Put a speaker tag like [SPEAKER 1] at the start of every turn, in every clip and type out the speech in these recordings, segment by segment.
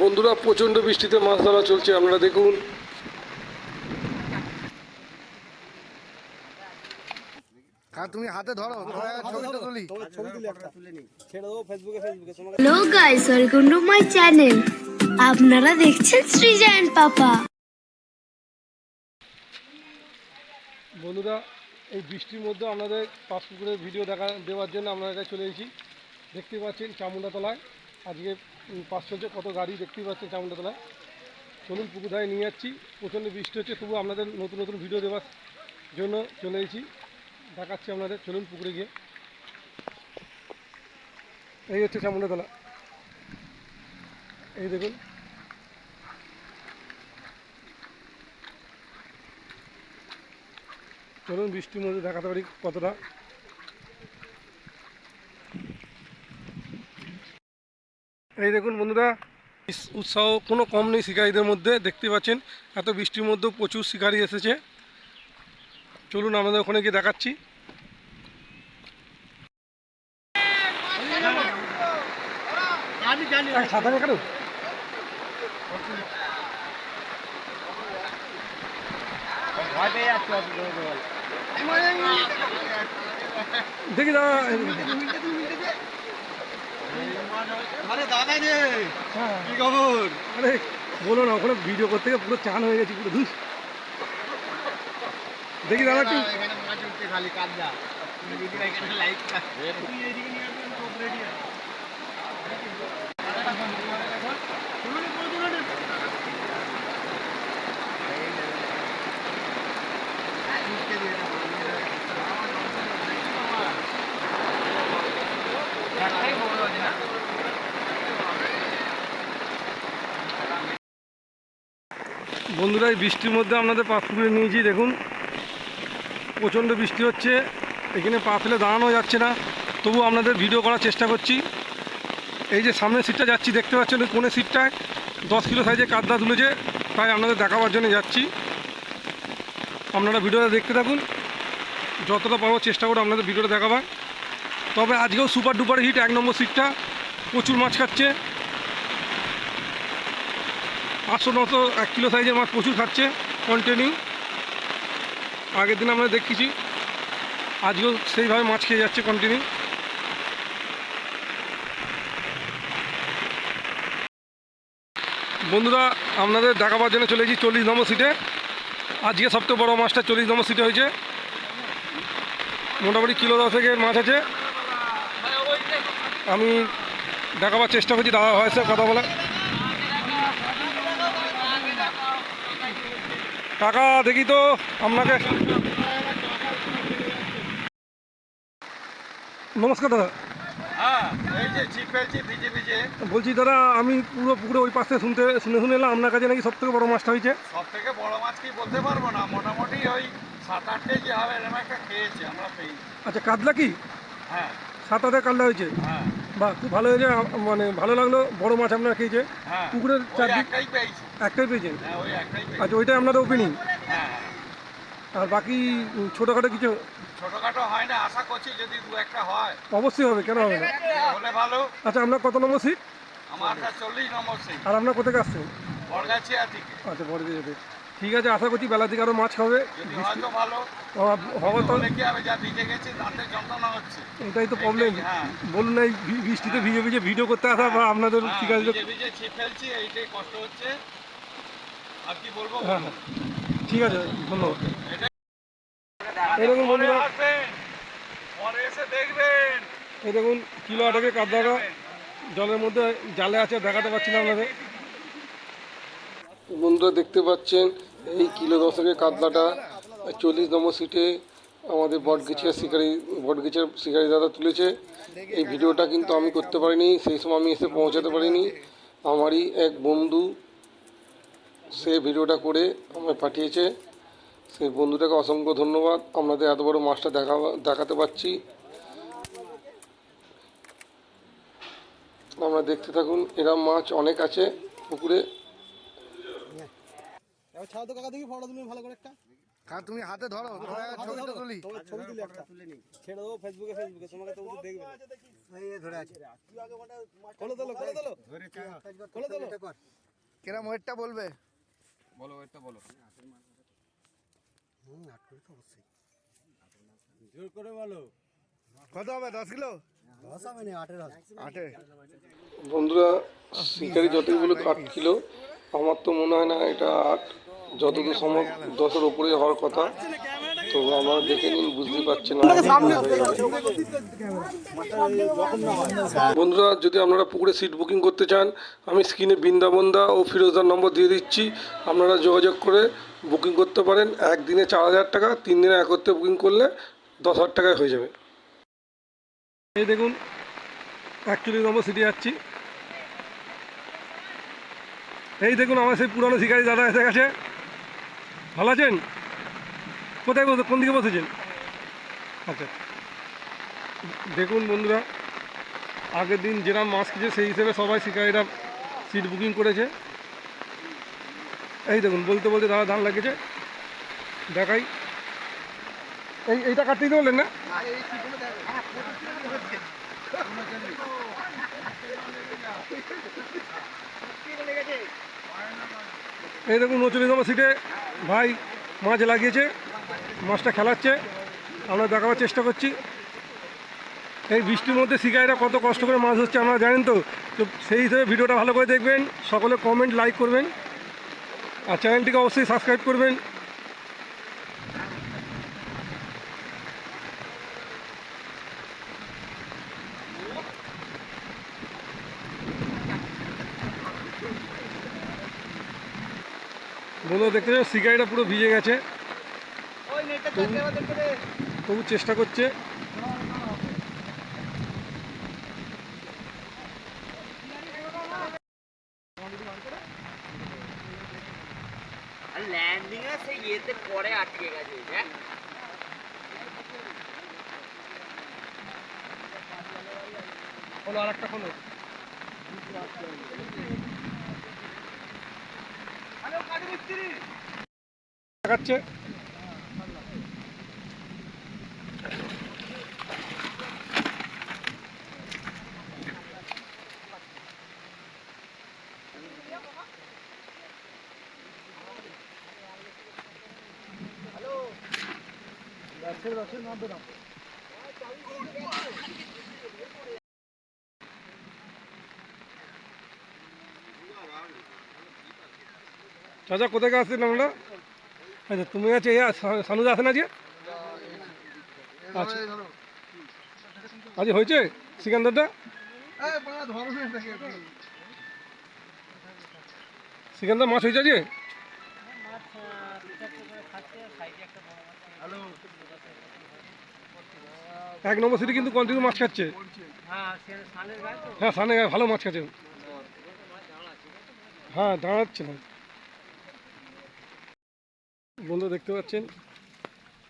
[SPEAKER 1] বন্ধুরা প্রচণ্ড বৃষ্টিতে মাছ ধরা চলছে আপনারা দেখুন।
[SPEAKER 2] তুমি হাতে ধরো ধরে ছবিটা তুলি।
[SPEAKER 3] ছেড়ে দেবো ফেসবুকে ফেসবুকে তোমাকে
[SPEAKER 4] hello guys welcome to my channel আপনারা দেখছেন অ্যান্ড পাপা।
[SPEAKER 1] বন্ধুরা এই বৃষ্টির মধ্যে আপনাদের পাঁচ পুকুরের ভিডিও দেখা দেওয়ার জন্য আপনাদের কাছে চলে এসেছি। দেখতে পাচ্ছেন চামুন্ডাতলায় আজকে পাঁচ চলছে কত গাড়ি দেখতেই পাচ্ছেন চামুন্ডাতলায় চলুন পুকুর ধারে নিয়ে যাচ্ছি। প্রচণ্ড বৃষ্টি হচ্ছে তবু আপনাদের নতুন নতুন ভিডিও দেওয়ার জন্য চলে এসেছি। দেখাচ্ছি আপনাদের, চলুন পুকুরে গিয়ে। এই হচ্ছে চামুন্ডাতলা এই দেখুন। চলুন বৃষ্টির মধ্যে দেখাতে পারি কতটা। এই দেখুন বন্ধুরা উৎসাহ কোনো কম নেই শিকারীদের মধ্যে, দেখতে পাচ্ছেন, এত বৃষ্টির মধ্যেও প্রচুর শিকারী এসেছে। চলুন আমাদের ওখানে গিয়ে দেখাচ্ছি। দেখি দাদা
[SPEAKER 3] কি খবর?
[SPEAKER 1] আরে বলো না ওখানে ভিডিও করতে গিয়ে পুরো চান হয়ে গেছি পুরো ধুস। দেখি দাদা একটু।
[SPEAKER 3] খালি কাজা যদি এখানে লাইট তুই এইদিকে নিয়ে আসবি সব রেডি আছে
[SPEAKER 1] বন্ধুরা, এই বৃষ্টির মধ্যে আপনাদের পা ফুলে নিয়েছি, দেখুন। প্রচণ্ড বৃষ্টি হচ্ছে, এখানে পা ফেলে দাঁড়ানো যাচ্ছে না। তবু আপনাদের ভিডিও করার চেষ্টা করছি। এই যে সামনের সিটটা যাচ্ছি, দেখতে পাচ্ছেন কোণের সিটটায়, দশ কিলো সাইজে কাদা তুলেছে তাই আপনাদের দেখাবার জন্য যাচ্ছি। আপনারা ভিডিওটা দেখতে থাকুন, যতটা পারব চেষ্টা করব আপনাদের ভিডিওটা দেখাবার। তবে আজকেও সুপার ডুপার হিট, এক নম্বর সিটটা, প্রচুর মাছ খাচ্ছে। পাঁচশো নশো, এক কিলো সাইজের মাছ প্রচুর খাচ্ছে কন্টিনিউ আগের দিন আমরা দেখেছি, আজকেও সেইভাবে মাছ খেয়ে যাচ্ছে কন্টিনিউ বন্ধুরা, আপনাদের দেখাবার জন্য চলে এসেছি চল্লিশ নম্বর সিটে আজকে সবথেকে বড় মাছটা চল্লিশ নম্বর সিটে হয়েছে। মোটামুটি কিলো দশেকের মাছ আছে। আমি দেখাবার চেষ্টা করছি, দাদা হয়েছে কথা বলা কাকা দেখি তো আপনাকে। নমস্কার দাদা।
[SPEAKER 3] হ্যাঁ
[SPEAKER 1] বলছি দাদা আমি পুরো পুকুরে ওই পাশে শুনতে শুনে শুনে এলাম আপনার কাছে নাকি সব থেকে বড় মাছটা হয়েছে?
[SPEAKER 5] সব থেকে বড় মাছ কি বলতে পারব না মোটামুটি ওই সাত আট কেজি হবে এরকম একটা খেয়েছি আমরা পেয়েছি।
[SPEAKER 1] আচ্ছা কাতলা কি?
[SPEAKER 5] হ্যাঁ।
[SPEAKER 1] সাত হাতে কাতলা হয়েছে।
[SPEAKER 5] হ্যাঁ।
[SPEAKER 1] বাহ খুব ভালো হয়েছে মানে ভালো লাগল বড় মাছ আপনার খেয়েছে।
[SPEAKER 5] হ্যাঁ
[SPEAKER 1] পুকুরের চারদিক
[SPEAKER 5] একটাই পেয়েছি।
[SPEAKER 1] একটাই পেয়েছেন
[SPEAKER 5] হ্যাঁ
[SPEAKER 1] আচ্ছা ওইটাই আপনার ওপেনিং
[SPEAKER 5] হ্যাঁ।
[SPEAKER 1] আর বাকি ছোটোখাটো কিছু?
[SPEAKER 5] ছোটখাটো হয় না আশা করছি যদি দু একটা হয়।
[SPEAKER 1] অবশ্যই হবে কেন হবে না?
[SPEAKER 5] হলে ভালো।
[SPEAKER 1] আচ্ছা আপনার কত নম্বর সিট
[SPEAKER 5] আমার চল্লিশ নম্বর সেই
[SPEAKER 1] আর আপনার কোথায় আসছেন?
[SPEAKER 5] বড়গাছিয়া থেকে।
[SPEAKER 1] আচ্ছা বড় যেতে ঠিক আছে আশা করছি বেলা দিকে আরও মাছ হবে। এটাই তো প্রবলেম
[SPEAKER 5] হ্যাঁ।
[SPEAKER 1] বলুন না এই বৃষ্টিতে ভিজে ভিজে ভিডিও করতে আসা বা আপনাদের
[SPEAKER 5] হ্যাঁ,
[SPEAKER 1] ঠিক আছে। হ্যাঁ হ্যাঁ। ঠিক আছে ধন্যবাদ। এই দেখুন বন্ধুরা এই কিলো আটাকে কাদাটা জলের মধ্যে জালে আছে দেখাতে পাচ্ছি না আপনাদের। বন্ধুরা দেখতে পাচ্ছেন, এই কিলো দশকের কাতলাটা, চল্লিশ নম্বর সিটে আমাদের বটগেছিয়া শিকারি বটগেছিয়ার শিকারি দাদা তুলেছে। এই ভিডিওটা কিন্তু আমি করতে পারিনি, সেই সময় আমি এসে পৌঁছাতে পারিনি। আমারই এক বন্ধু সে ভিডিওটা করে আমায় পাঠিয়েছে। সেই বন্ধুটাকে অসংখ্য ধন্যবাদ। আপনাদের এত বড় মাছটা দেখা, দেখাতে পাচ্ছি। আমরা দেখতে থাকুন এরম মাছ অনেক আছে পুকুরে।
[SPEAKER 3] ছাড়ো তো কাকা দেখি ফটো তুমি ভালো করে একটা।
[SPEAKER 2] হ্যাঁ তুমি হাতে ধরো ধরে ছবিটা তুলি।
[SPEAKER 3] ছবি তুলি একটা। তুলে নি ছেড়ে দেবো ফেসবুকে ফেসবুকে তোমাকে তো দেখবে
[SPEAKER 2] কেরাম ওয়েটটা বলবে?
[SPEAKER 3] বলো এটা বলো।
[SPEAKER 2] কত হবে দশ কিলো? আটে।
[SPEAKER 1] বন্ধুরা শিকারি যতগুলো কাটছিল আমার তো মনে হয় না এটা আট। যতদূর সম্ভব দশের ওপরে হওয়ার কথা। তো আমরা দেখে নিন বুঝতে পারছি না। বন্ধুরা, যদি আপনারা পুকুরে সিট বুকিং করতে চান, আমি স্ক্রিনে বৃন্দাবন্দা ও ফিরোজদার নম্বর দিয়ে দিচ্ছি। আপনারা যোগাযোগ করে বুকিং করতে পারেন। একদিনে চার হাজার টাকা, তিন দিনে একত্রে বুকিং করলে দশ হাজার টাকায় হয়ে যাবে। এই দেখুন একচল্লিশ নম্বর সিটে যাচ্ছি। এই দেখুন, আমার সেই পুরনো শিকারি দাদা এসে গেছে। ভালো আছেন? কোথায় বসে কোন দিকে বসেছেন? আচ্ছা। দেখুন বন্ধুরা, আগের দিন যেরকম মাছ খেয়েছে সেই হিসেবে সবাই শিকারিরা সিট বুকিং করেছে। এই দেখুন, বলতে বলতে দাদা ধান লাগিয়েছে। দেখাই। এই এইটা কাটতে দিতে বললেন না? এই দেখুন, উনচল্লিশ নম্বর সিটে ভাই মাছ লাগিয়েছে, মাছটা খেলাচ্ছে, আমরা দেখাবার চেষ্টা করছি। এই বৃষ্টির মধ্যে শিকারীরা কত কষ্ট করে মাছ হচ্ছে আমরা জানেন তো? তো সেই হিসেবে ভিডিওটা ভালো করে দেখবেন, সকলে কমেন্ট লাইক করবেন। আর চ্যানেলটিকে অবশ্যই সাবস্ক্রাইব করবেন। বন্ধুরা দেখতে শিকারিটা পুরো ভিজে গেছে। তবু চেষ্টা করছে।
[SPEAKER 3] ল্যান্ডিং এ সেই ইয়েতে পরে আটকে গেছে দেখ
[SPEAKER 1] খোলো আর একটা খোলো। দেখাচ্ছে চাচা, কোথায় আসছেন আমরা আচ্ছা তুমি আছে সানুদা না আজকে? আচ্ছা। আজ হয়েছে সিকান্দারটা? সিকান্দার মাছ হয়েছে আজকে? এক নম্বর সিটি কিন্তু কন্টিনিউ মাছ খাচ্ছে। হ্যাঁ সানে ভালো মাছ খাচ্ছে। হ্যাঁ দাঁড়াচ্ছে না। বন্ধু দেখতে পাচ্ছেন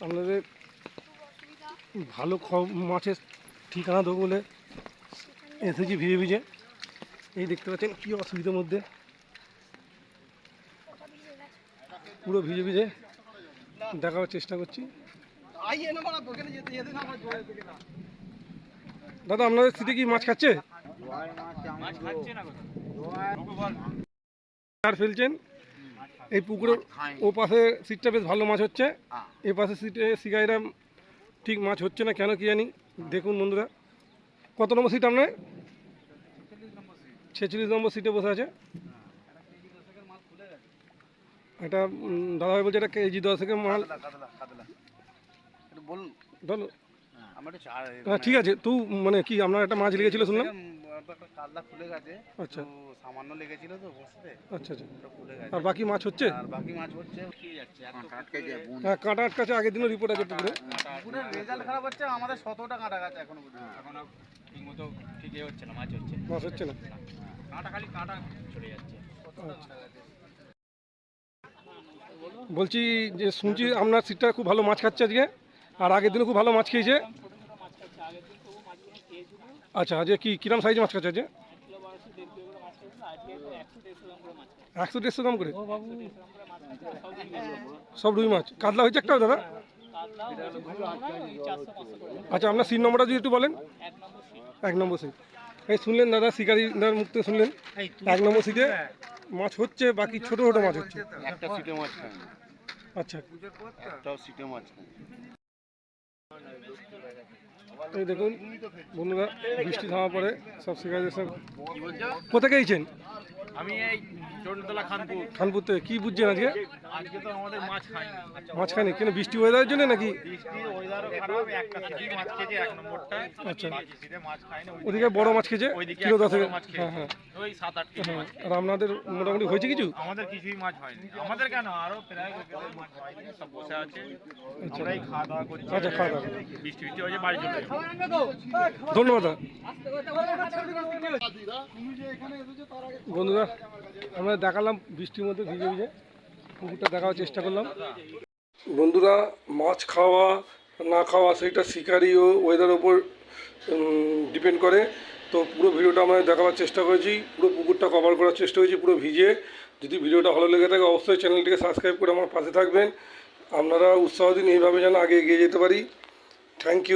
[SPEAKER 1] আপনাদের ভালো খ- মাছের ঠিকানা দেবো বলে এসেছি ভিজে ভিজে। এই দেখতে পাচ্ছেন কী অসুবিধার মধ্যে। পুরো ভিজে ভিজে দেখাবার চেষ্টা করছি। দাদা আপনাদের স্থিতি কি মাছ খাচ্ছে? আর ফেলছেন? এই পুকুরের ও পাশে সিটটা বেশ ভালো মাছ হচ্ছে। এই পাশে সিটে শিকারিরা ঠিক মাছ হচ্ছে না কেন কি জানি দেখুন বন্ধুরা। কত নম্বর সিট আপনার? ছেচল্লিশ নম্বর সিটে বসে আছে। এটা দাদাভাই বলছে এটা কেজি দশেকের মাল।
[SPEAKER 2] বলুন। চা-
[SPEAKER 1] হ্যাঁ ঠিক আছে। তু মানে কি আপনার একটা মাছ লেগেছিল শুনলাম?
[SPEAKER 2] উম, একটা কাতলা খুলে গেছে।
[SPEAKER 1] আচ্ছা।
[SPEAKER 2] তো সামান্য লেগেছিল তো বসতে।
[SPEAKER 1] আচ্ছা আচ্ছা।
[SPEAKER 2] ওটা খুলে গেছে।
[SPEAKER 1] আর বাকি মাছ হচ্ছে?
[SPEAKER 2] আর বাকি মাছ হচ্ছে
[SPEAKER 1] হ্যাঁ কাঁটা আটকাছে আগের দিনও রিপোর্ট আছে পুকুরে।
[SPEAKER 2] পুকুরের রেজাল্ট খারাপ হচ্ছে আমাদের শতটা কাটা গেছে এখনও পর্যন্ত।
[SPEAKER 3] এখনও ঠিক মতো ঠিক হচ্ছে না মাছ হচ্ছে।
[SPEAKER 1] মাছ হচ্ছে না?
[SPEAKER 3] কাঁটা খালি কাঁটা চলে যাচ্ছে।
[SPEAKER 1] বলছি যে শুনছি আপনার সিটটা খুব ভালো মাছ খাচ্ছে আজকে আর আগের দিনও খুব ভালো মাছ খেয়েছে। আচ্ছা আজকে কি কিরম সাইজ মাছ খাচ্ছে আজকে? একশো দেড়শো গ্রাম করে। সব রুই মাছ। কাতলা হয়েছে একটা দাদা? আচ্ছা আপনার সিট নম্বরটা যদি একটু বলেন। এক নম্বর সিট এই শুনলেন দাদা শিকারিদার মুখ থেকে শুনলেন? এক নম্বর সিটে মাছ হচ্ছে বাকি ছোট ছোট মাছ হচ্ছে।
[SPEAKER 3] একটা সিটে মাছ
[SPEAKER 1] আচ্ছা।
[SPEAKER 3] একটাও সিটে মাছ খায়। না।
[SPEAKER 1] এই দেখুন বন্ধুরা বৃষ্টি থামার পরে সব শিকারিদের সব কোথায় গেছেন?
[SPEAKER 3] আমি এই চন্ডতলা খানপুর।
[SPEAKER 1] খানপুর থেকে। কী বুঝছেন আজকে?
[SPEAKER 3] আজকে তো আমাদের মাছ খায়নি
[SPEAKER 1] মাছ খানি কেন বৃষ্টি ওয়েদারের জন্য নাকি?
[SPEAKER 3] বৃষ্টির ওয়েদারও খারাপ। একটা সিটি মাছ খেয়েছে এক নম্বরটা।
[SPEAKER 1] আচ্ছা।
[SPEAKER 3] সিটে মাছ খায়নি
[SPEAKER 1] ওদিকে বড় মাছ খেয়েছে কিলো
[SPEAKER 3] মাছ
[SPEAKER 1] হ্যাঁ হ্যাঁ।
[SPEAKER 3] ওই কেজি
[SPEAKER 1] হ্যাঁ
[SPEAKER 3] মাছ
[SPEAKER 1] আর আপনাদের মোটামুটি হয়েছে কিছু?
[SPEAKER 3] আমাদের কিছুই মাছ হয়নি। আমাদের কেন? আরও প্রায় মাছ হয়নি সব বসে আছে। আমরাই খাওয়া দাওয়া করছি
[SPEAKER 1] আচ্ছা, খাওয়া দাওয়া।
[SPEAKER 3] বৃষ্টি বৃষ্টি হয়েছে বাড়ি চলে
[SPEAKER 1] ধন্যবাদ বন্ধুরা আমরা দেখালাম বৃষ্টির মধ্যে ভিজে ভিজে। পুকুরটা দেখার চেষ্টা করলাম। বন্ধুরা মাছ খাওয়া না খাওয়া সেটা শিকারি ও ওয়েদার ওপর ডিপেন্ড করে। তো পুরো ভিডিওটা আমরা দেখাবার চেষ্টা করেছি পুরো পুকুরটা কভার করার চেষ্টা করেছি পুরো ভিজে। যদি ভিডিওটা ভালো লেগে থাকে অবশ্যই চ্যানেলটিকে সাবস্ক্রাইব করে আমার পাশে থাকবেন। আপনারা উৎসাহ দিন এইভাবে যেন আগে এগিয়ে যেতে পারি। Thank you